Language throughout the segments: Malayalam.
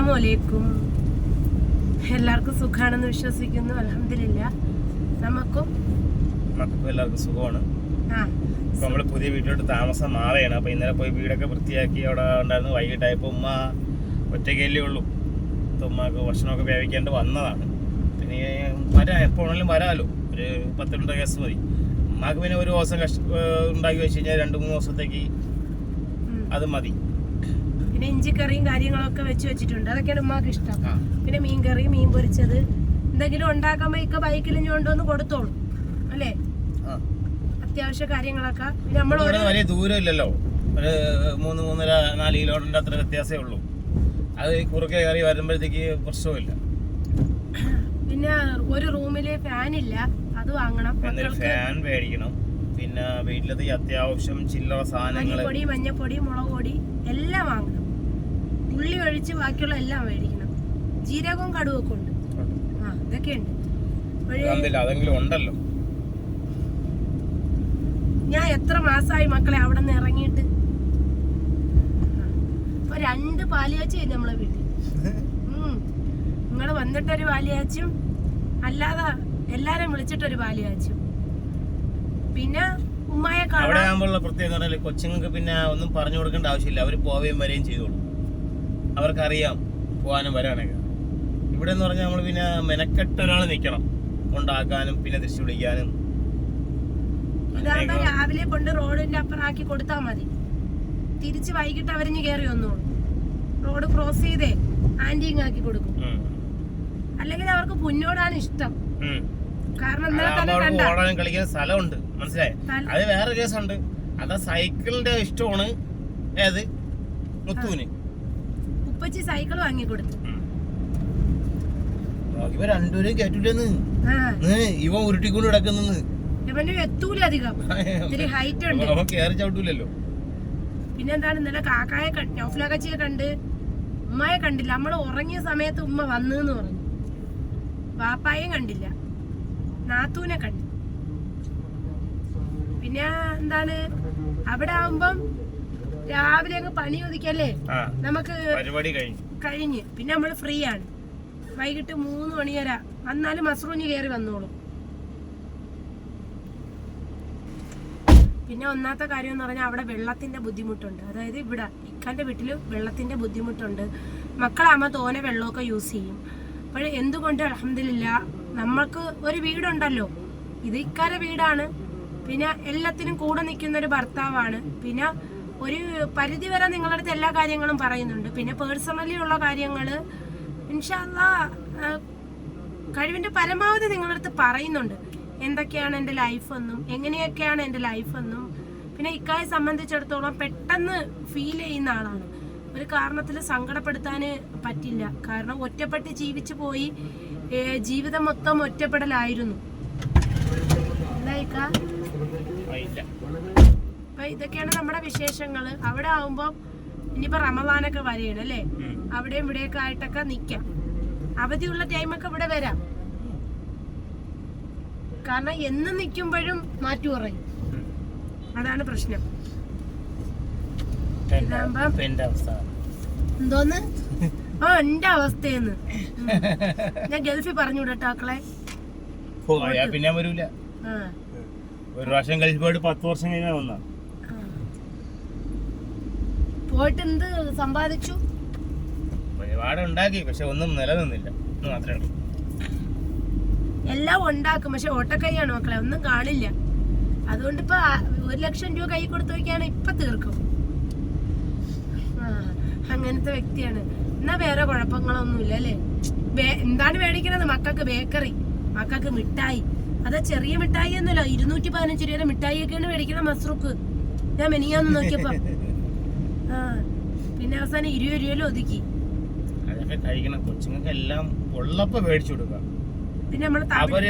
അസ്സലാമു അലൈക്കും. എല്ലാവർക്കും സുഖാണെന്ന് വിശ്വസിക്കുന്നു. അലഹമില്ല നമുക്കും എല്ലാവർക്കും സുഖമാണ്. നമ്മൾ പുതിയ വീട്ടിലോട്ട് താമസം മാറുകയാണ്. അപ്പൊ ഇന്നലെ പോയി വീടൊക്കെ വൃത്തിയാക്കി അവിടെ ഉണ്ടായിരുന്നു. വൈകിട്ടായപ്പോ ഉമ്മ ഒറ്റയ്ക്കല്ലേ ഉള്ളൂ. ഉമ്മക്ക് ഭക്ഷണമൊക്കെ വേവിക്കാണ്ട് വന്നതാണ്. പിന്നെ വരാം എപ്പോ വേണമെങ്കിലും വരാമല്ലോ ഒരു പത്ത് രണ്ട് കേസ് മതി. ഉമ്മക്ക് പിന്നെ ഒരു ദിവസം കഷ്ട ഉണ്ടാക്കി വെച്ച് കഴിഞ്ഞാൽ രണ്ട് മൂന്ന് ദിവസത്തേക്ക് അത് മതി. പിന്നെ ഇഞ്ചിക്കറിയും കാര്യങ്ങളൊക്കെ വെച്ച് വെച്ചിട്ടുണ്ട്. അതൊക്കെയാണ് ഉമ്മാക്ക് ഇഷ്ടം. പിന്നെ മീൻ കറി മീൻ പൊരിച്ചത്. എന്തെങ്കിലും ഉണ്ടാക്കുമ്പോ ഇക്ക ബൈക്കിൽ കൊണ്ടുവന്ന് കൊടുത്തോളും. അല്ലേ? അത്യാവശ്യ കാര്യങ്ങളൊക്കെ. പിന്നെ നമ്മൾ വലിയ ദൂരം ഇല്ലല്ലോ ഒരു മൂന്ന് മൂന്നര നാല് കിലോമീറ്ററിന്റെ അത്ര വ്യത്യാസമേ ഉള്ളൂ. അത് കുറുക്കെ കയറി വരുമ്പോഴത്തേക്ക് പ്രശ്നമില്ല പിന്നെ ഒരു റൂമിൽ ഫാൻ ഇല്ല. അത് വാങ്ങണം. എന്നൊരു ഫാൻ മേടിക്കണം. പിന്നെ വീട്ടിലത്തെ അത്യാവശ്യം ചില്ലറ സാധനങ്ങൾ മല്ലിപ്പൊടി മഞ്ഞപ്പൊടി മുളക് പൊടി. ഒഴിച്ച് ബാക്കിയുള്ള എല്ലാം മേടിക്കണം. ജീരകവും കടുവൊക്കെ ഉണ്ട്. ആ ഇതൊക്കെ ഉണ്ട് അതെങ്കിലും ഉണ്ടല്ലോ. ഞാൻ എത്ര മാസമായി മക്കളെ അവിടെ നിന്ന് ഇറങ്ങിയിട്ട്? ഇപ്പൊ രണ്ട് പാലിയാച്ചി നമ്മളെ വീട്ടിൽ. നിങ്ങൾ വന്നിട്ടൊരു പാലിയാച്ചും അല്ലാതെ എല്ലാരും വിളിച്ചിട്ടൊരു പാലിയാച്ചും പിന്നെ ഉമ്മയെ കാണാൻ പ്രത്യേകത കൊച്ചുങ്ങൾക്ക് പിന്നെ ഒന്നും പറഞ്ഞു കൊടുക്കേണ്ട ആവശ്യമില്ല. അവർ പോവുകയും വരികയും ചെയ്തോളൂ. അവർക്കറിയാം പോകാനും വരാനൊക്കെ. ഇവിടെ എന്ന് പറഞ്ഞാൽ നമ്മൾ പിന്നെ മെനക്കെട്ട് ഒരാൾ നിൽക്കണം കൊണ്ടാക്കാനും പിന്നെ തിരിച്ചു വിളിക്കാനും. രാവിലെ കൊണ്ട് റോഡിന്റെ അപ്പുറം കൊടുത്താൽ കൊടുത്താ മതി. തിരിച്ച് വൈകിട്ട് അവരിഞ്ഞ് കയറി വന്നോളൂ. റോഡ് ക്രോസ് ചെയ്തേ ആന്റിങ് ആക്കി കൊടുക്കും. അല്ലെങ്കിൽ അവർക്ക് പുന്നോടാണ് ഇഷ്ടം. കാരണം ഓടാനും കളിക്കാൻ സ്ഥലമുണ്ട്. മനസ്സിലായി? അത് വേറെ കേസുണ്ട്. അത് സൈക്കിളിന്റെ ഇഷ്ടമാണ്. ഏത്? മുത്തുവിന് ഉപ്പച്ചി സൈക്കിൾ വാങ്ങി കൊടുത്തു. ഇവ രണ്ടുപേരും കേട്ടില്ലെന്ന് ഇവ ഉരുട്ടിക്കൊണ്ട് കിടക്കുന്നെന്ന്. ഇവന് എത്തൂല അധികം. ഇത്തിരി ഹൈറ്റ് ഉണ്ട്. കയറി ചവിട്ടൂലല്ലോ. പിന്നെന്താണ് ഇന്നലെ കാക്കായെ കണ്ട് നൗഫലാക്കച്ചിയെ കണ്ട് ഉമ്മയെ കണ്ടില്ല. നമ്മൾ ഉറങ്ങിയ സമയത്ത് ഉമ്മ വന്നു എന്ന് പറഞ്ഞു. വാപ്പായും കണ്ടില്ല. നാത്തൂനെ കണ്ടു. പിന്നെ എന്താണ്? അവിടെ ആവുമ്പം രാവിലെ അങ്ങ് പണി ഒതുക്കല്ലേ നമുക്ക് പരിപാടി കഴിഞ്ഞു. കഴിഞ്ഞ്. പിന്നെ നമ്മൾ ഫ്രീ ആണ്. വൈകിട്ട് മൂന്ന് മണി വരെ. വന്നാലും മസ്റൂഞ്ഞ് കയറി വന്നോളൂ. പിന്നെ ഒന്നാമത്തെ കാര്യം എന്ന് പറഞ്ഞാൽ അവിടെ വെള്ളത്തിന്റെ ബുദ്ധിമുട്ടുണ്ട്. അതായത് ഇവിടെ ഇക്കാന്റെ വീട്ടിൽ വെള്ളത്തിന്റെ ബുദ്ധിമുട്ടുണ്ട്. മക്കളാകുമ്പോൾ തോനെ വെള്ളമൊക്കെ യൂസ് ചെയ്യും. അപ്പോൾ എന്തുകൊണ്ട് അലഹമില്ല നമ്മൾക്ക് ഒരു വീടുണ്ടല്ലോ. ഇത് ഇക്കാരെ വീടാണ്. പിന്നെ എല്ലാത്തിനും കൂടെ നിൽക്കുന്ന ഒരു ഭർത്താവാണ്. പിന്നെ ഒരു പരിധി വരെ നിങ്ങളുടെ അടുത്ത് എല്ലാ കാര്യങ്ങളും പറയുന്നുണ്ട്. പിന്നെ പേഴ്സണലി ഉള്ള കാര്യങ്ങൾ ഇൻഷാല്ല കഴിവിന്റെ പരമാവധി നിങ്ങളുടെ അടുത്ത് പറയുന്നുണ്ട്. എന്തൊക്കെയാണ് എന്റെ ലൈഫെന്നും എങ്ങനെയൊക്കെയാണ് എന്റെ ലൈഫെന്നും പിന്നെ ഇക്കായെ സംബന്ധിച്ചിടത്തോളം പെട്ടെന്ന് ഫീൽ ചെയ്യുന്ന ആളാണ്. ഒരു കാരണത്തിൽ സങ്കടപ്പെടുത്താൻ പറ്റില്ല. കാരണം ഒറ്റപ്പെട്ട് ജീവിച്ചു പോയി ജീവിതം മൊത്തം ഒറ്റപ്പെടലായിരുന്നു. ഇക്ക? ഇതൊക്കെയാണ് നമ്മുടെ വിശേഷങ്ങൾ അവിടെ ആവുമ്പോ ഇനിയിപ്പോ റമദാനൊക്കെ വരെയാണ് അല്ലേ. അവിടെയും ഇവിടെയൊക്കെ ആയിട്ടൊക്കെ നിക്കാം. അവധിയുള്ള ടൈമൊക്കെ ഇവിടെ വരാം. കാരണം എന്ന് നിൽക്കുമ്പോഴും മാറ്റു പറയും അതാണ് പ്രശ്നം. എന്തോന്ന്? ആ എന്റെ അവസ്ഥയെന്ന് ഞാൻ ഗൾഫിൽ പറഞ്ഞു വിടട്ടാക്കളെ പിന്നെ വരൂല. ഒരു പ്രാവശ്യം ഗൾഫ് പോയിട്ട് പത്ത് വർഷം കഴിഞ്ഞാൽ വന്നാ. പോയിട്ട് എന്ത് സമ്പാദിച്ചു? ഒരുപാട് ഉണ്ടാക്കി പക്ഷെ ഒന്നും നിലനിന്നില്ല. മാത്രമേ എല്ലാം ഉണ്ടാക്കും പക്ഷെ ഓട്ടക്കൈയാണ് മക്കളെ ഒന്നും കാണില്ല. അതുകൊണ്ട് ഇപ്പൊ ഒരു ലക്ഷം രൂപ കൈ കൊടുത്തു നോക്കിയാണ് ഇപ്പൊ തീർക്കും. അങ്ങനത്തെ വ്യക്തിയാണ്. എന്നാ വേറെ കുഴപ്പങ്ങളൊന്നുമില്ല അല്ലേ? അല്ലെ എന്താണ് മേടിക്കണത്? മക്കൾക്ക് ബേക്കറി മക്കൾക്ക് മിഠായി. അതാ ചെറിയ മിഠായി ഒന്നുമില്ല ഇരുന്നൂറ്റി പതിനഞ്ച് രൂപയുടെ മിഠായി ഒക്കെയാണ് മേടിക്കണ മസ്രൂക്ക്. ഞാൻ മെനിയാന്ന് നോക്കിയപ്പോ. പിന്നെ അവസാനം ഇരുപത് രൂപയിലും ഒതുക്കി. അതൊക്കെ കഴിക്കണം. കൊച്ചുങ്ങൾക്ക് എല്ലാം ഉള്ളപ്പോ മേടിച്ചു കൊടുക്കുക. പിന്നെ നമ്മൾ അവർ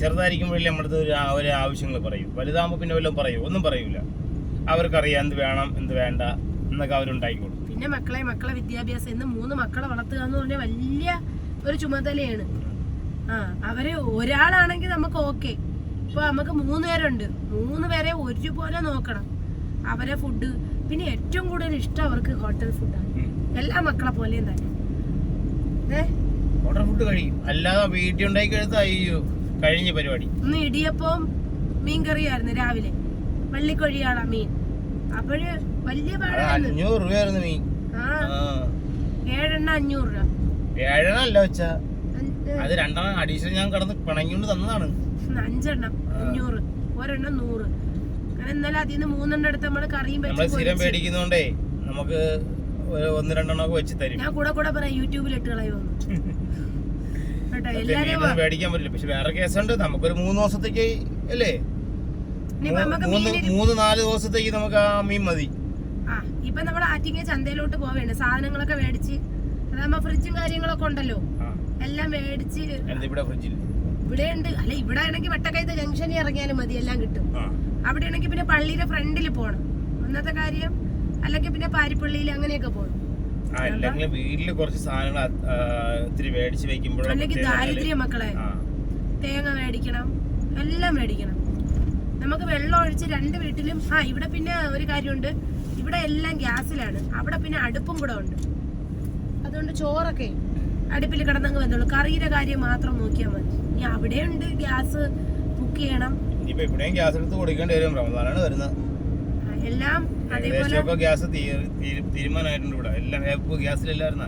ചെറുതായിരിക്കുമ്പോഴല്ലേ നമ്മുടെ ഒരു ആവശ്യങ്ങൾ പറയും. വലുതാകുമ്പോ പിന്നെ വല്ലതും പറയും. ഒന്നും പറയൂല. അവർക്കറിയാം എന്ത് വേണം എന്ത് വേണ്ട എന്നൊക്കെ കൊടുക്കും. പിന്നെ മക്കളെ മക്കളെ വിദ്യാഭ്യാസം. ഇന്ന് മൂന്ന് മക്കളെ വളർത്തുക എന്ന് പറഞ്ഞാൽ വലിയ ഒരു ചുമതലയാണ്. ആ അവരെ ഒരാളാണെങ്കിൽ നമുക്ക് ഓക്കെ. ഇപ്പൊ നമുക്ക് മൂന്ന് പേരുണ്ട്. മൂന്ന് പേരെ ഒരുപോലെ നോക്കണം. അവരെ ഫുഡ് പിന്നെ ഏറ്റവും കൂടുതൽ ഇഷ്ടം അവർക്ക് ഹോട്ടൽ ഫുഡാണ്. എല്ലാ മക്കളെ പോലെയും തന്നെ. ഹോട്ടൽ ഫുഡ് കഴിയും. അല്ലാതെ വീട്ടിൽ ഉണ്ടാക്കി കഴിച്ചാൽ കഴിഞ്ഞ പരിപാടി. ഇന്ന് ഇടിയപ്പവും മീൻ കറിയായിരുന്നു രാവിലെ. വള്ളിക്കൊഴിയാളാ മീൻ. അപ്പോഴ് വലിയ പാടാണ്. അഞ്ഞൂറ് രൂപയായിരുന്നു മീൻ. ഏഴെണ്ണ അഞ്ഞൂറ് രൂപ. ഏഴെണ്ണ അല്ല വെച്ചാ അത് രണ്ടെണ്ണം അഡീഷണൽ ഞാൻ കിടന്ന് പിണങ്ങിക്കൊണ്ട് തന്നതാണ്. അഞ്ചെണ്ണം അഞ്ഞൂറ്. ഒരെണ്ണം നൂറ്. അങ്ങനെ ഇന്നലെ അതിൽ നിന്ന് മൂന്നെണ്ണം എടുത്ത് നമ്മൾ കറിയും നമ്മൾ വെച്ച് സ്ഥിരം പൊരിച്ച്. മേടിക്കുന്നോണ്ടേ നമുക്ക് ഒരു ഒന്ന് രണ്ടെണ്ണം ഒക്കെ വെച്ച് തരും. ഞാൻ കൂടെ കൂടെ പറയാം യൂട്യൂബിൽ ഇട്ട് കളയുമെന്ന് കേട്ടോ സത്യം എല്ലാരും മീനൊന്നും മേടിക്കാൻ പറ്റില്ല. പക്ഷെ വേറെ കേസുണ്ട്. നമുക്കൊരു മൂന്ന് ദിവസത്തേക്ക് അല്ലേ? ഇനിയിപ്പോ നമുക്ക് മൂന്ന് മീനിന് മൂന്ന് നാല് ദിവസത്തേക്ക് നമുക്ക് ആ മീൻ മതി. ആ ഇപ്പൊ നമ്മൾ ആറ്റിങ്ങ ചന്തയിലോട്ട് പോവേണ്ട സാധനങ്ങളൊക്കെ മേടിച്ച് അതാകുമ്പോ ഫ്രിഡ്ജും കാര്യങ്ങളൊക്കെ ഉണ്ടല്ലോ. ആ. എല്ലാം മേടിച്ച് എന്നിട്ട് ഇവിടെ ഫ്രിഡ്ജിൽ? ഇവിടെ ഉണ്ട് അല്ല ഇവിടെ ആണെങ്കിൽ വട്ടക്കയത്ത് ജംഗ്ഷനിൽ ഇറങ്ങിയാലും മതി എല്ലാം കിട്ടും. ആ. അവിടെ ആണെങ്കിൽ പിന്നെ പള്ളിയുടെ ഫ്രണ്ടിൽ പോകണം ഒന്നത്തെ കാര്യം അല്ലെങ്കിൽ പിന്നെ പാരിപ്പള്ളിയിൽ അങ്ങനെയൊക്കെ പോകണം അല്ലെങ്കിൽ ദാരിദ്ര്യ കുറച്ച് സാധനങ്ങൾ ഇത്തിരി മേടിച്ച് അല്ലെങ്കിൽ ദാരിദ്ര്യ മക്കളെ തേങ്ങ മേടിക്കണം എല്ലാം മേടിക്കണം. നമുക്ക് വെള്ളം ഒഴിച്ച് രണ്ട് വീട്ടിലും ആ ഇവിടെ പിന്നെ ഒരു കാര്യമുണ്ട്. ഇവിടെ എല്ലാം ഗ്യാസിലാണ്. അവിടെ പിന്നെ അടുപ്പും കൂടെ ഉണ്ട്. അതുകൊണ്ട് ചോറൊക്കെ അടുപ്പിൽ കിടന്നങ്ങ് വന്നോളൂ. കറിയുടെ കാര്യം മാത്രം നോക്കിയാൽ മതി. ഇനി അവിടെ ഉണ്ട് ഗ്യാസ് കുക്ക് ചെയ്യണം. ഇനിയിപ്പോ ഇവിടെയും ഗ്യാസ് എടുത്ത് കൊടുക്കേണ്ടി വരും. റമദാനാണ് വരുന്നത്. എല്ലാം ഏകദേശമൊക്കെ ഗ്യാസ് തീരുമാനമായിട്ടുണ്ട് ഇവിടെ. എല്ലാം ഗ്യാസിലില്ലായിരുന്ന?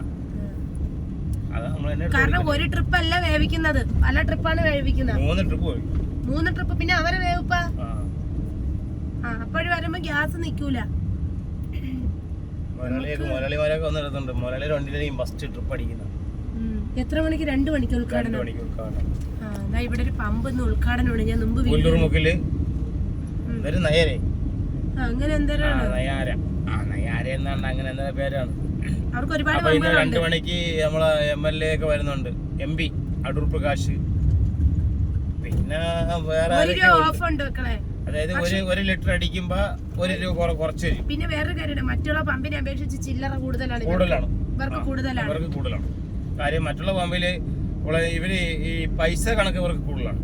കാരണം ഒരു ട്രിപ്പ് അല്ല വേവിക്കുന്നത്. പല ട്രിപ്പാണ് വേവിക്കുന്നത്. മൂന്ന് ട്രിപ്പ് മൂന്ന് ട്രിപ്പ്. പിന്നെ അവരെ വേവിപ്പ? ആ. അപ്പോഴും വരുമ്പോ ഗ്യാസ് നിക്കൂല. മുരളിയൊക്കെ മുരളിമാരൊക്കെ വന്നിടത്തുണ്ട് മുരളി രണ്ടിലേയും ഫസ്റ്റ് ട്രിപ്പ് അടിക്കുന്ന. എത്ര മണിക്ക്? രണ്ട് മണിക്ക് ഉദ്ഘാടനം? ആ ദാ ഇവിടെ ഒരു പമ്പ് ഇന്ന് ഉദ്ഘാടനമാണ് ഞാൻ മുമ്പ് വീട്ടിൽ. ആ, അങ്ങനെ ആ എന്തേലാണ് നയാര. ആ നയാര എന്നാണ്ട് അങ്ങനെ എന്താ പേരാണ്? അവർക്ക് ഒരുപാട് അപ്പൊ ഇന്ന് പമ്പുകളുണ്ട്. രണ്ടു മണിക്ക് നമ്മളെ എം എൽ എ ഒക്കെ വരുന്നുണ്ട്. M P Adoor Prakash. പിന്നെ വേറെ ഒരു ആരൊക്കെയോ ഉണ്ട്. ഓഫ് ഉണ്ട് മക്കളെ. അതായത് ഒരു ഒരു ലിറ്റർ അടിക്കുമ്പോ ഒരു രൂപ കുറ- കുറച്ച് തരും പിന്നെ വേറൊരു കാര്യമുണ്ട്. മറ്റുള്ള പമ്പിനെ അപേക്ഷിച്ച് ചില്ലറ കൂടുതലാണ് ഇവർക്ക്. കൂടുതലാണ്. ഇവർക്ക് കൂടുതലാണ്. കൂടുതലാണ്. കാര്യം മറ്റുള്ള പമ്പിൽ ഉള്ള ഇവർ ഈ പൈസ കണക്ക് ഇവർക്ക് കൂടുതലാണ്.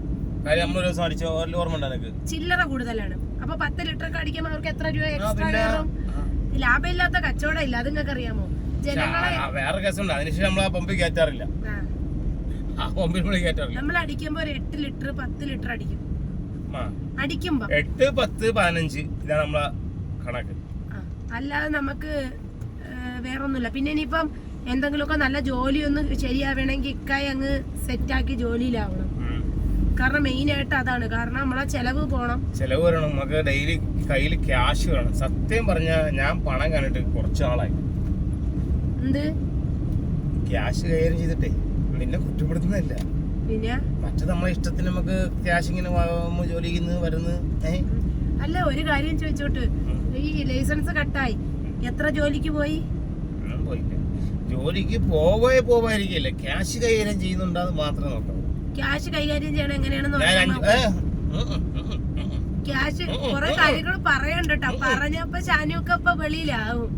കാര്യം നമ്മൾ ദിവസം അടിച്ച ഒരു ഓർമ്മ ഉണ്ട് എനിക്ക് ചില്ലറ കൂടുതലാണ്. അപ്പൊ പത്ത് ലിറ്റർ ഒക്കെ അടിക്കുമ്പോൾ അവർക്ക് എത്ര രൂപ എക്സ്ട്രാ കയറും? ലാഭമില്ലാത്ത കച്ചവടം ഇല്ല അത് നിങ്ങൾക്ക് അറിയാമോ? ജനങ്ങളെ വേറെ കേസുണ്ട് അതിനുശേഷം നമ്മൾ ആ പമ്പിൽ കയറ്റാറില്ല. ആ, പമ്പിൽ നമ്മൾ കയറ്റാറില്ല. നമ്മൾ അടിക്കുമ്പോ ഒരു എട്ട് ലിറ്റർ പത്ത് ലിറ്റർ അടിക്കും. അടിക്കുമ്പോ. എട്ട് പത്ത് പതിനഞ്ച് ഇതാണ് നമ്മളെ കണക്ക്. അല്ലാതെ നമുക്ക് വേറൊന്നുമില്ല. പിന്നെ ഇനിയിപ്പം എന്തെങ്കിലുമൊക്കെ നല്ല ജോലി ഒന്ന് ശരിയാവണമെങ്കിൽ ഇക്കായി അങ്ങ് സെറ്റാക്കി ജോലിയിലാവണം. കാരണം മെയിൻ ആയിട്ട് അതാണ്. കാരണം നമ്മളെ ചെലവ് പോണം. ചെലവ് വരണം. നമുക്ക് ഡെയിലി കയ്യിൽ ക്യാഷ് വേണം. സത്യം പറഞ്ഞ ഞാൻ പണം കണ്ടിട്ട് കുറച്ച് നാളായി എന്ത്? ക്യാഷ് കൈകാര്യം ചെയ്തിട്ടേ നിന്നെ കുറ്റപ്പെടുത്തുന്നില്ല പിന്നെ? മറ്റു നമ്മളെ ഇഷ്ടത്തിന് നമുക്ക് ക്യാഷ് ഇങ്ങനെ ജോലി ചെയ്യുന്നു വരുന്നു. അല്ല ഒരു കാര്യം ചോദിച്ചോട്ട്. ഈ ലൈസൻസ് കട്ടായി എത്ര ജോലിക്ക് പോയി? ജോലിക്ക് പോവേ പോവായിരിക്കില്ല ക്യാഷ് കൈകാര്യം ചെയ്യുന്നുണ്ടെന്ന് മാത്രം നോക്കണം. ക്യാഷ് കൈകാര്യം ചെയ്യണം എങ്ങനെയാണെന്ന്. ക്യാഷ് കൊറേ. കാര്യങ്ങൾ പറയണ്ട കേട്ടോ പറഞ്ഞപ്പോ ഷാനുവൊക്കെ ഇപ്പൊ വെളിയിലാവും.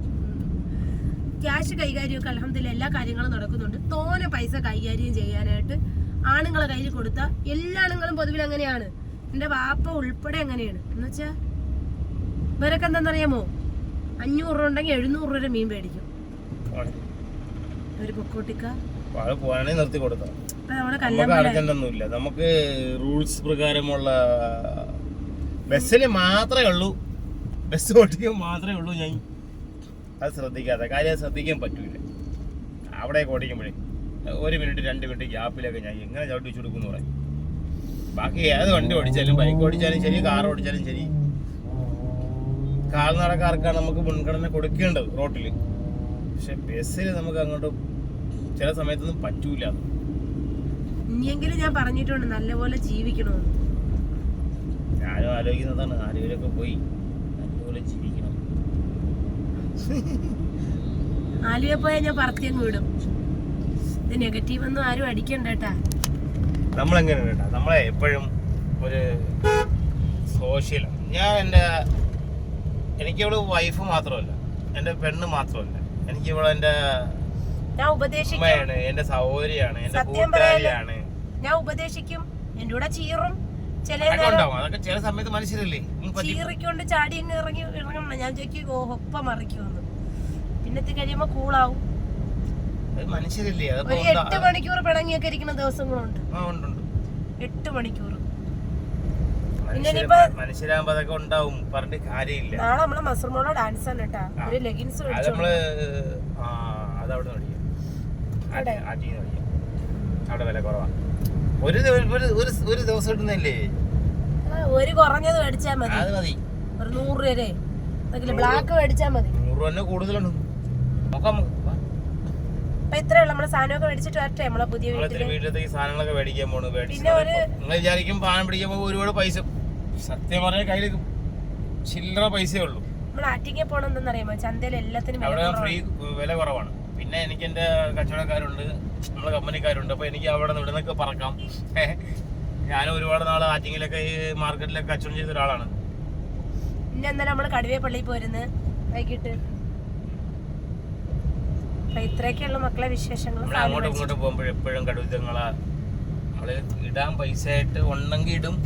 ക്യാഷ് കൈകാര്യമൊക്കെ അലഹമ്മദില്ല എല്ലാ കാര്യങ്ങളും നടക്കുന്നുണ്ട്. തോനെ പൈസ കൈകാര്യം ചെയ്യാനായിട്ട് ആണുങ്ങളെ കയ്യിൽ കൊടുത്ത എല്ലാ ആണുങ്ങളും പൊതുവിൽ അങ്ങനെയാണ്. എന്റെ വാപ്പ ഉൾപ്പെടെ അങ്ങനെയാണ്. എന്നുവെച്ചാ ഇവരൊക്കെ എന്താണെന്നറിയാമോ? അഞ്ഞൂറ് രൂപ ഉണ്ടെങ്കിൽ എഴുന്നൂറ് രൂപ മീൻ മേടിക്കും. ഒരു പൊക്കോട്ടിക്ക പോവാണെങ്കിൽ നിർത്തി നമ്മുടെ നമുക്ക് കല്യാണം നമുക്ക് റൂൾസ് പ്രകാരമുള്ള ബസ്സിൽ മാത്രമേ ഉള്ളൂ. ബസ് ഓടിക്കാൻ മാത്രമേ ഉള്ളൂ ഞാൻ. അത് ശ്രദ്ധിക്കാതെ കാര്യം ശ്രദ്ധിക്കാൻ പറ്റൂല. അവിടെയൊക്കെ ഓടിക്കുമ്പോഴേ ഒരു മിനിറ്റ് രണ്ട് മിനിറ്റ് ഗ്യാപ്പിലൊക്കെ ഞാൻ എങ്ങനെ ചവിട്ടി വെച്ച് കൊടുക്കും എന്ന് പറയും. ബാക്കി ഏത് വണ്ടി ഓടിച്ചാലും ബൈക്ക് ഓടിച്ചാലും ശരി കാർ ഓടിച്ചാലും ശരി. കാൽനടക്കാർക്കാണ് നമുക്ക് മുൻഗണന കൊടുക്കേണ്ടത് റോട്ടിൽ പക്ഷെ ബസ്സിൽ നമുക്ക് അങ്ങോട്ട് ചില സമയത്തൊന്നും പറ്റൂല. ഇനിയെങ്കിലും ഞാൻ പറഞ്ഞിട്ടുണ്ട് നല്ലപോലെ ജീവിക്കണമെന്ന് ഞാനും ആലോചിക്കുന്നതാണ് ആരെങ്കിലുമൊക്കെ പോയി നല്ലപോലെ ജീവിക്കണം. ആലുവ പോയാൽ ഞാൻ പറത്തി അങ്ങ് വിടും. ഇത് നെഗറ്റീവ് ഒന്നും ആരും അടിക്കണ്ട കേട്ടാ. നമ്മളെങ്ങനെ കേട്ടാ? നമ്മളെ എപ്പോഴും ഒരു സോഷ്യലാണ് ഞാൻ എന്റെ എനിക്കിവിടെ വൈഫ് മാത്രമല്ല എന്റെ പെണ്ണ് മാത്രമല്ല. എനിക്കിവിടെ എന്റെ ഞാൻ ഉപദേശിക്കും. ഉമ്മയാണ് എന്റെ സഹോദരിയാണ് എന്റെ സത്യം കൂട്ടുകാരിയാണ്. ഞാൻ ഉപദേശിക്കും. എന്റെ കൂടെ ചീറും. ചില അതൊക്കെ നേരം ഉണ്ടാവും. അതൊക്കെ ചില സമയത്ത് മനുഷ്യരല്ലേ? ഉം, പറ്റി. ചീറിക്കൊണ്ട് ചാടി അങ്ങ് ഇറങ്ങി ഇറങ്ങണം. ഞാൻ ചോദിക്കും ഓ ഒപ്പം മറിക്കുമെന്ന്. പിന്നത്തെ കഴിയുമ്പോ കൂളാവും. അത് മനുഷ്യരല്ലേ? അതിപ്പോ ഒരു എന്താ- എട്ട് മണിക്കൂർ പിണങ്ങിയൊക്കെ ഇരിക്കുന്ന ദിവസങ്ങളുണ്ട്. ആ, ഉണ്ട്, ഉണ്ട്. എട്ട് മണിക്കൂർ. മനുഷ്യരാകുമ്പോ അതൊക്കെ ഉണ്ടാവും. പറഞ്ഞിട്ട് കാര്യമില്ല. നാളെ നമ്മളെ മസർമോളോ ഡാൻസ് ആണ് കേട്ടാ ഒരു ലെഗിൻസ് അത് നമ്മൾ ആ അത് അവിടെ നിന്ന് അവിടെ? ആറ്റിന്ന് പഠിക്കാം അവിടെ വില കുറവാ. ഒരു ഒരു ദിവസം ഇടുന്നില്ലേ ഒരു കുറഞ്ഞത് മേടിച്ചാ മതി. അത് മതി. ഒരു നൂറ് രൂപ എന്തെങ്കിലും ബ്ലാക്ക് മേടിച്ചാ മതി. നൂറ് നോക്കാം. അപ്പൊ ഇത്രയുള്ള നമ്മളെ സാധനമൊക്കെ മേടിച്ചിട്ട് വരട്ടെ. നമ്മളെ പുതിയ സാധനങ്ങളൊക്കെ മേടിക്കാൻ പോണു. പിന്നെ ഒരു- നിങ്ങൾ വിചാരിക്കും പാനം പിടിക്കാൻ പോകുമ്പോൾ ഒരുപാട് പൈസ സത്യം പറഞ്ഞ കയ്യിൽ ചില്ലറ പൈസയേ ഉള്ളൂ. നമ്മൾ ആറ്റിങ്ങ പോണെന്നറിയാമോ ചന്തയിൽ എല്ലാത്തിനും അവിടെ. ഫ്രീ വില കുറവാണ്. പിന്നെ എനിക്ക് എന്റെ കച്ചവടക്കാരുണ്ട് നമ്മളെ കമ്പനിക്കാരുണ്ട്. അപ്പോൾ എനിക്ക് അവിടെ നിന്ന് ഇവിടെ നിന്നൊക്കെ പറക്കാം ഞാൻ ഒരുപാട് നാൾ ആറ്റിങ്ങിലൊക്കെ ഈ മാർക്കറ്റിലൊക്കെ കച്ചവടം ചെയ്ത ഒരാളാണ്. പിന്നെ എന്നാലും നമ്മൾ കടുവേ പള്ളിയിൽ പോരുന്ന്. വൈകിട്ട്. അപ്പൊ ഇത്രയൊക്കെയുള്ള മക്കളെ വിശേഷങ്ങൾ നമ്മൾ അങ്ങോട്ടും ഇങ്ങോട്ടും പോകുമ്പോൾ എപ്പോഴും കടുവത്തങ്ങളാ നമ്മൾ ഇടാൻ പൈസ ആയിട്ട് ഉണ്ടെങ്കിൽ ഇടും.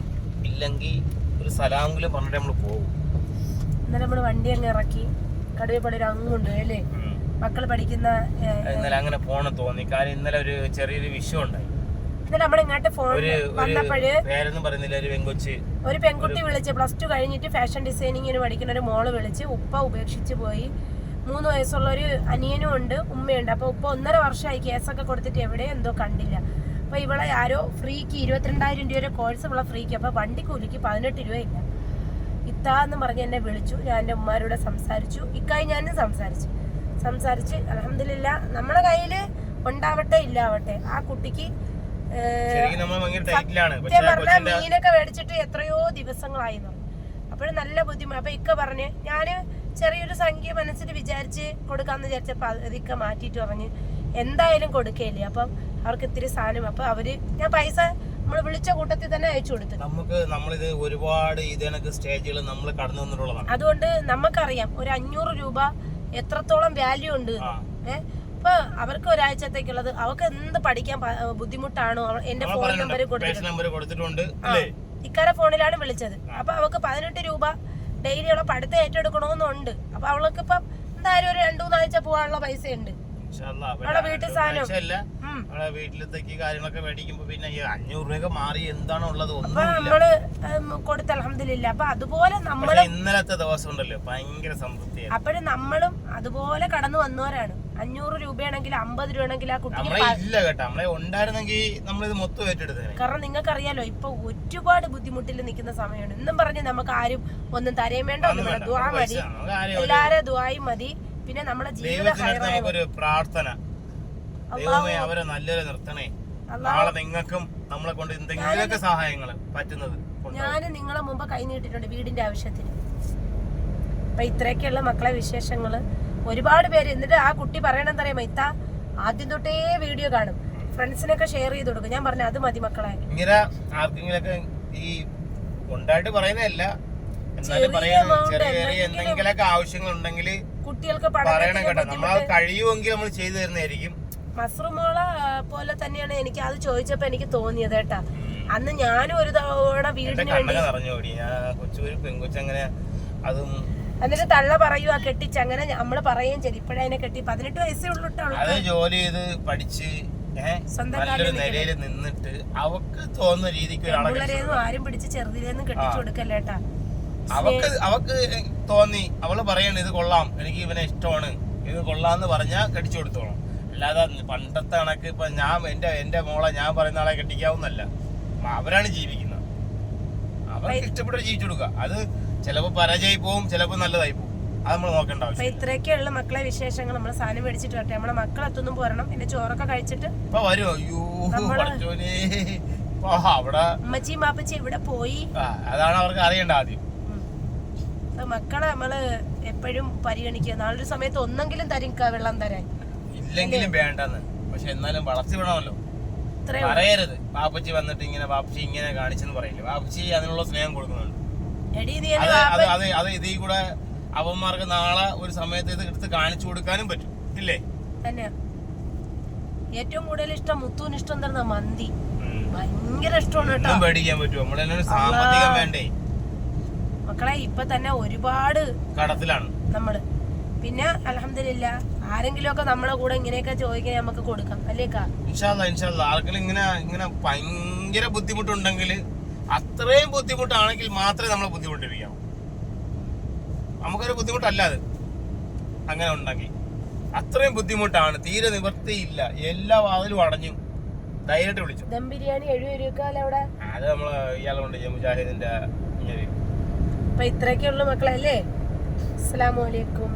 ഇല്ലെങ്കിൽ ഒരു സ്ഥലമെങ്കിലും പറഞ്ഞിട്ട് നമ്മൾ പോകും ഇന്നലെ നമ്മൾ വണ്ടി അങ്ങ് ഇറക്കി കടുവേ പള്ളിയിൽ അങ്ങുണ്ട് അല്ലേ? മക്കൾ മക്കൾ പഠിക്കുന്ന ഇന്നലെ അങ്ങനെ പോണെന്ന് തോന്നി. കാര്യം ഇന്നലെ ഒരു ചെറിയൊരു വിഷയം ഉണ്ടായി. ഇന്നലെ നമ്മൾ ഇങ്ങോട്ട് ഫോൺ ഒരു വന്നപ്പോഴ് ഒരു പേരൊന്നും പറയുന്നില്ല ഒരു വെങ്കൊച്ച് ഒരു പെൺകുട്ടി വിളിച്ച് പ്ലസ് ടു കഴിഞ്ഞിട്ട് ഫാഷൻ ഡിസൈനിങ്ങിന് പഠിക്കുന്ന ഒരു മോൾ വിളിച്ച് ഉപ്പ ഉപേക്ഷിച്ച് പോയി. മൂന്ന് വയസ്സുള്ള ഒരു അനിയനും ഉണ്ട് ഉമ്മയുണ്ട്. അപ്പൊ ഉപ്പ ഒന്നര വർഷമായി കേസൊക്കെ കൊടുത്തിട്ട് എവിടെ എന്തോ കണ്ടില്ല. അപ്പൊ ഇവളെ ആരോ ഫ്രീക്ക് ഇരുപത്തിരണ്ടായിരം രൂപയുടെ കോഴ്സ് ഇവളെ ഫ്രീക്ക്. അപ്പൊ വണ്ടി കൂലിക്ക് പതിനെട്ട് രൂപയില്ല ഇത്താന്ന് പറഞ്ഞ് എന്നെ വിളിച്ചു. ഞാൻ എന്റെ ഉമ്മാരോട് സംസാരിച്ചു. ഇക്കായി ഞാനും സംസാരിച്ചു. സംസാരിച്ച് അലഹമില്ല നമ്മളെ കയ്യിൽ ഉണ്ടാവട്ടെ ഇല്ലാവട്ടെ. ആ കുട്ടിക്ക് സത്യം പറഞ്ഞാൽ മീനൊക്കെ മേടിച്ചിട്ട് എത്രയോ ദിവസങ്ങളായി അപ്പോഴും നല്ല ബുദ്ധിമുട്ട് അപ്പൊ ഇക്ക പറഞ്ഞ് ഞാൻ ചെറിയൊരു സംഖ്യ മനസ്സിൽ വിചാരിച്ച് കൊടുക്കാന്ന് വിചാരിച്ചപ്പോ ഇതൊക്കെ മാറ്റിയിട്ട് പറഞ്ഞ് എന്തായാലും കൊടുക്കയില്ലേ അപ്പം അവർക്ക് ഇത്തിരി സാധനം. അപ്പൊ അവർ ഞാൻ പൈസ നമ്മൾ വിളിച്ച കൂട്ടത്തിൽ തന്നെ അയച്ചു കൊടുത്തു. നമുക്ക് നമ്മളിത് ഒരുപാട് ഇതിനൊക്കെ സ്റ്റേജുകൾ നമ്മൾ കടന്നു വന്നിട്ടുള്ളതാണ്. അതുകൊണ്ട് നമുക്കറിയാം ഒരു അഞ്ഞൂറ് രൂപ എത്രത്തോളം വാല്യൂ ഉണ്ട്. ഏഹ് അപ്പൊ അവർക്ക് ഒരാഴ്ചത്തേക്കുള്ളത്. അവർക്ക് എന്ത് പഠിക്കാൻ ബുദ്ധിമുട്ടാണോ? എന്റെ ഫോൺ നമ്പർ കൊടുത്തിട്ടുണ്ട് ഇക്കാരെ ഫോണിലാണ് വിളിച്ചത്. അപ്പൊ അവൾക്ക് പതിനെട്ട് രൂപ ഡെയിലി അവളെ പഠിത്തം ഏറ്റെടുക്കണമെന്നുണ്ട്. അപ്പൊ അവൾക്ക് ഇപ്പം എന്തായാലും ഒരു രണ്ടു മൂന്നാഴ്ച പോകാനുള്ള പൈസ ഉണ്ട് വീട്ടിൽ. നമ്മളെ വീട്ടിലത്തേക്ക് കാര്യങ്ങളൊക്കെ മേടിക്കുമ്പോ പിന്നെ ഈ അഞ്ഞൂറ് രൂപയൊക്കെ മാറി എന്താണ് ഉള്ളത്? അപ്പൊ നമ്മൾ കൊടുത്ത അലഹമില്ല അപ്പൊ അതുപോലെ നമ്മൾ ഇന്നലത്തെ ദിവസം ഉണ്ടല്ലോ ഭയങ്കര അപ്പോഴും നമ്മളും അതുപോലെ കടന്നു വന്നവരാണ്. അഞ്ഞൂറ് രൂപയാണെങ്കിൽ അമ്പത് രൂപയാണെങ്കിൽ ആ കുട്ടിക്ക് നിങ്ങൾക്ക് ഇല്ല കേട്ടോ. നമ്മളെ ഉണ്ടായിരുന്നെങ്കിൽ നമ്മളിത് മൊത്തം ഏറ്റെടുത്തേനെ. കാരണം നിങ്ങൾക്കറിയാലോ ഇപ്പൊ ഒരുപാട് ബുദ്ധിമുട്ടിൽ നിൽക്കുന്ന സമയമാണ്. ഇന്നും പറഞ്ഞ് നമുക്ക് ആരും ഒന്നും തരയും വേണ്ട ഒന്നും വേണ്ട. ദുആ മതി. എല്ലാരെ ദുവായും മതി. പിന്നെ നമ്മുടെ ജീവിതം ദൈവത്തിനടുത്ത് നമുക്കൊരു പ്രാർത്ഥന. ദൈവമേ അവരെ നല്ലൊരു നിർത്തണേ. നാളെ നിങ്ങൾക്കും നമ്മളെ കൊണ്ട് എന്തെങ്കിലുമൊക്കെ സഹായങ്ങൾ പറ്റുന്നത്. ഞാൻ നിങ്ങളെ മുമ്പ് കൈ നീട്ടിട്ടുണ്ട് വീടിന്റെ ആവശ്യത്തിന്. അപ്പൊ ഇത്രയൊക്കെയുള്ള മക്കളെ വിശേഷങ്ങൾ. ഒരുപാട് പേര് എന്നിട്ട് ആ കുട്ടി പറയണെന്ന് അറിയാമോ? ഇത്ത ആദ്യം തൊട്ടേ വീഡിയോ കാണും. ഫ്രണ്ട്സിനൊക്കെ ഷെയർ ചെയ്ത് കൊടുക്കും. ഞാൻ പറഞ്ഞു അത് മതി മക്കളെ. ഇങ്ങനെ ആർക്കെങ്കിലൊക്കെ ഈ ഉണ്ടായിട്ട് പറയുന്നതല്ല. എന്നാലും ചെറിയ ചെറിയ ചെറിയ എന്തെങ്കിലും- എന്തെങ്കിലുമൊക്കെ ആവശ്യങ്ങൾ ഉണ്ടെങ്കിൽ കുട്ടികൾക്ക് പറയണം കേട്ടോ. നമ്മൾ കഴിയുമെങ്കിൽ നമ്മൾ ചെയ്തു തരുന്നതായിരിക്കും. മസ്റുമോള പോലെ തന്നെയാണ് എനിക്ക് അത് ചോദിച്ചപ്പോ എനിക്ക് തോന്നിയത് കേട്ടാ. അന്ന് ഞാനും ഒരു തവണ വീടിന് വേണ്ടി അതും എന്നിട്ട് തള്ള പറയുക കെട്ടിച്ച്. അങ്ങനെ നമ്മൾ പറയുകയും ചെയ്തു. ഇപ്പഴതിനെ കെട്ടി. പതിനെട്ട് വയസ്സേ ഉള്ളൂ ജോലി ചെയ്ത് പഠിച്ച് നല്ലൊരു നിലയിൽ നിന്നിട്ട് അവക്ക് തോന്നുന്ന രീതിക്ക് ആരും പിടിച്ച് ചെറുതിലേന്നും കെട്ടിച്ചു കൊടുക്കല്ലേട്ടാ അവക്ക് അവക്ക് തോന്നി. അവൾ പറയണ ഇത് കൊള്ളാം. എനിക്ക് ഇവനെ ഇഷ്ടമാണ്. ഇത് കൊള്ളാന്ന് പറഞ്ഞാ കടിച്ചു കൊടുത്തോളാം. അല്ലാതെ പണ്ടത്തെ കണക്ക് ഇപ്പൊ ഞാൻ എന്റെ എന്റെ മോളെ ഞാൻ പറയുന്ന ആളെ കെട്ടിക്കാവുന്നല്ല. അവരാണ് ജീവിക്കുന്നത്. അവർക്ക് ഇഷ്ടപ്പെട്ട ജീവിച്ചു കൊടുക്കുക. അത് ചിലപ്പോ പരാജയമായി പോവും ചിലപ്പോ നല്ലതായി പോവും. അത് നമ്മൾ നോക്കേണ്ട ആവശ്യം ഇത്രയൊക്കെയുള്ള മക്കളെ വിശേഷങ്ങൾ നമ്മൾ സാധനം മേടിച്ചിട്ട് വരട്ടെ. നമ്മളെ മക്കൾ മക്കളെത്തൊന്നും പോരണം. പിന്നെ ചോറൊക്കെ കഴിച്ചിട്ട് ഇപ്പൊ വരും. അയ്യോ അവിടെ അമ്മച്ചിയും മാപ്പച്ചി എവിടെ പോയി. അതാണ് അവർക്ക് അറിയണ്ട ആദ്യം. മക്കളെ നമ്മൾ എപ്പോഴും പരിഗണിക്കുക. നാളൊരു സമയത്ത് ഒന്നെങ്കിലും തരും വെള്ളം തരാൻ. ഇല്ലെങ്കിലും വേണ്ടെന്ന്. പക്ഷെ എന്നാലും വളർത്തി വിടണമല്ലോ. പറയരുത്. പാപ്പച്ചി വന്നിട്ട് ഇങ്ങനെ പാപ്പച്ചി ഇങ്ങനെ കാണിച്ചെന്ന് പറയില്ല. പാപ്പച്ചി അതിനുള്ള സ്നേഹം കൊടുക്കുന്നുണ്ട്. അത് അത് അത് അത് ഇതിൽ കൂടെ അവന്മാർക്ക് നാളെ ഒരു സമയത്ത് ഇത് എടുത്ത് കാണിച്ചു കൊടുക്കാനും പറ്റും. ഇല്ലേ? ഏറ്റവും കൂടുതൽ ഇഷ്ടം മുത്തൂന് ഇഷ്ടം തരുന്ന മന്തി. ഭയങ്കര ഇഷ്ടമാണ് കേട്ടോ. പേടിക്കാൻ പറ്റും നമ്മളെല്ലാം സാമ്പത്തികം വേണ്ടേ? മക്കളെ ഇപ്പൊ തന്നെ ഒരുപാട് കടത്തിലാണ്. നമ്മൾ. പിന്നെ അലഹമില്ല ആരെങ്കിലും ഒക്കെ നമ്മളെ കൂടെ ഇങ്ങനെയൊക്കെ ചോദിക്കാൻ നമുക്ക് കൊടുക്കാം അല്ലേക്കാ ആർക്കെങ്കിലും ഇങ്ങനെ ഇങ്ങനെ ഭയങ്കര ബുദ്ധിമുട്ടുണ്ടെങ്കിൽ അത്രയും ബുദ്ധിമുട്ടാണെങ്കിൽ മാത്രമേ നമ്മളെ ബുദ്ധിമുട്ടിരിക്കാം നമുക്കൊരു ബുദ്ധിമുട്ടല്ല അത്. അങ്ങനെ ഉണ്ടെങ്കിൽ. അത്രയും ബുദ്ധിമുട്ടാണ്. തീരെ നിവർത്തിയില്ല. എല്ലാ വാതിലും അടഞ്ഞു. ധൈര്യമായിട്ട് വിളിച്ചു. ദം ബിരിയാണി എഴുതി അത് നമ്മൾ ഇയാളെ കൊണ്ട് മുജാഹിദിന്റെ ഇങ്ങനെ അപ്പൊ ഇത്രയൊക്കെ ഉള്ളു മക്കളെ അല്ലേ? അസ്സലാമു അലൈക്കും.